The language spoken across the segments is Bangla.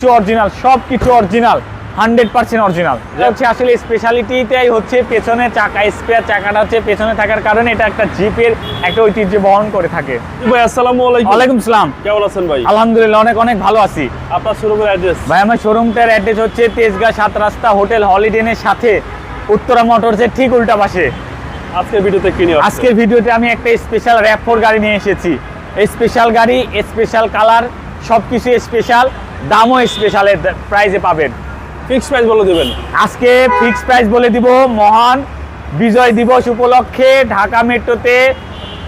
কিছু অরিজিনাল সব কিছু অরিজিনাল হান্ড্রেড পার্সেন্ট অরিজিনাল হচ্ছে আসলে স্পেশালিটিটাই হচ্ছে পেছনে চাকা স্পেয়ার চাকাটা হচ্ছে পেছনে থাকার কারণে এটা একটা জিপের একটা ঐতিহ্য বহন করে থাকে। ভাই আসসালামু আলাইকুম। ওয়ালাইকুম সালাম। কেমন আছেন ভাই? আলহামদুলিল্লাহ অনেক অনেক ভালো আছি। আপনার শোরুমের অ্যাড্রেস ভাই আমার শোরুমটার অ্যাড্রেস হচ্ছে তেজগাঁ সাত রাস্তা হোটেল হলিডেনের সাথে উত্তরা মোটরসের ঠিক উল্টা পাশে। আজকের ভিডিওতে কিনে আজকের ভিডিওতে আমি একটা স্পেশাল র্যাপ ফোর গাড়ি নিয়ে এসেছি। এই স্পেশাল গাড়ি স্পেশাল কালার সব কিছু স্পেশাল দামও স্পেশালের প্রাইসে পাবেন। ফিক্স প্রাইস বলে দেবেন। আজকে ফিক্স প্রাইস বলে দিব মহান বিজয় দিবস উপলক্ষে ঢাকা মেট্রোতে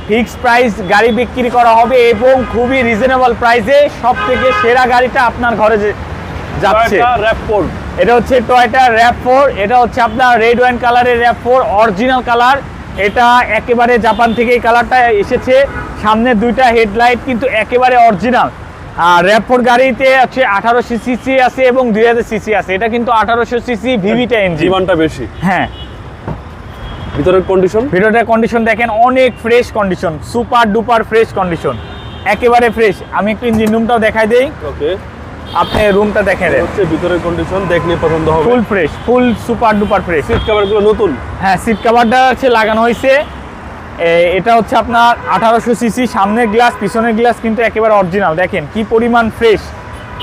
ফিক্স প্রাইস গাড়ি বিক্রি করা হবে এবং খুবই রিজনেবল প্রাইসে সব থেকে সেরা গাড়িটা আপনার ঘরে যাচ্ছে। এটা হচ্ছে টয়টা র্যাপ ফোর এটা হচ্ছে আপনার রেড ওয়াইন কালারের র্যাপ ফোর অরিজিনাল কালার এটা একেবারে জাপান থেকে এই কালারটা এসেছে। সামনের দুইটা হেডলাইট কিন্তু একেবারে অরিজিনাল আর র্যাপ ফোর গাড়িতে হচ্ছে আঠারোশো সিসি আছে এবং দুই হাজার সিসি আছে। এটা কিন্তু আঠারোশো সিসি ভিভিটা ইঞ্জিন ডিমান্ডটা বেশি। হ্যাঁ। ভিতরের কন্ডিশন ভিডিওটার কন্ডিশন দেখেন অনেক fresh condition super duper fresh condition একেবারে ফ্রেশ আমি একটু ইঞ্জিন রুমটাও দেখাই দেই। ওকে আপনি রুমটা দেখে নেন হচ্ছে ভিতরের কন্ডিশন দেখলে পছন্দ হবে। Full fresh full super duper fresh seat কভারগুলো নতুন? হ্যাঁ সিট কাভারটা হচ্ছে লাগানো হয়েছে। এটা হচ্ছে আপনার আঠারোশো সিসি সামনের গ্লাস পিছনের গ্লাস কিন্তু একেবারে অরিজিনাল দেখেন কি পরিমাণ ফ্রেশ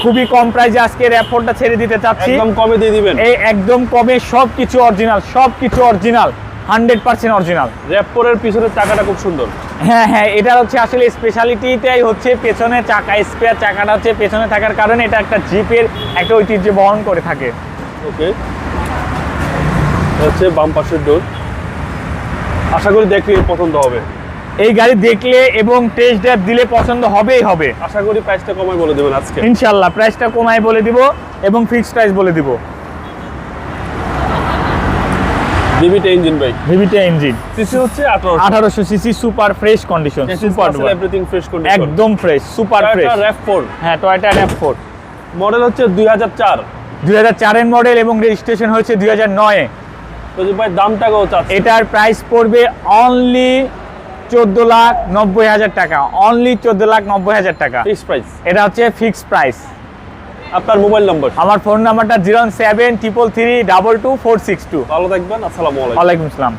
খুবই কম প্রাইসে আজকে র্যাপোর্টটা ছেড়ে দিতে চাচ্ছি। একদম কমে দিয়ে দিবেন। এই একদম কমে সব কিছু অরিজিনাল সব কিছু অরিজিনাল হান্ড্রেড পার্সেন্ট অরিজিনাল র্যাপফোরের পিছনের চাকাটা খুব সুন্দর। হ্যাঁ হ্যাঁ এটা হচ্ছে আসলে স্পেশালিটিটাই হচ্ছে পেছনে চাকা স্পেয়ার চাকাটা হচ্ছে পেছনে থাকার কারণে এটা একটা জিপের একটা ঐতিহ্য বহন করে থাকে। ওকে হচ্ছে বাম পাশের ডোর আশা করি দেখলে পছন্দ হবে। এই গাড়ি দেখলে এবং টেস্ট ড্রাইভ দিলে পছন্দ হবেই হবে। আশা করি প্রাইসটা কমাই বলে দেবেন আজকে। ইনশাল্লাহ প্রাইসটা কমায় বলে দিব এবং ফিক্সড প্রাইস বলে দিব। ডিভিটা ইঞ্জিন বাইক ভিভিটা ইঞ্জিন সিসি হচ্ছে আঠারো আঠারোশো CC super fresh condition super everything fresh condition একদম fresh super fresh RAV four হ্যাঁ টয়টা র্যাপ ফোর মডেল হচ্ছে দুই হাজার চার। দুই হাজার চারের মডেল এবং রেজিস্ট্রেশন হয়েছে দুই হাজার নয়ে। তো যে ভাই কত চাচ্ছে। এটার প্রাইস পড়বে অনলি চোদ্দ লাখ নব্বই হাজার টাকা। অনলি চোদ্দ লাখ নব্বই হাজার টাকা। ফিক্স প্রাইস এটা হচ্ছে ফিক্সড প্রাইস আপনার মোবাইল নম্বর আমার ফোন নাম্বারটা zero seven triple three double two four six two. ভালো থাকবেন আসসালামু আলাইকুম। আসসালাম।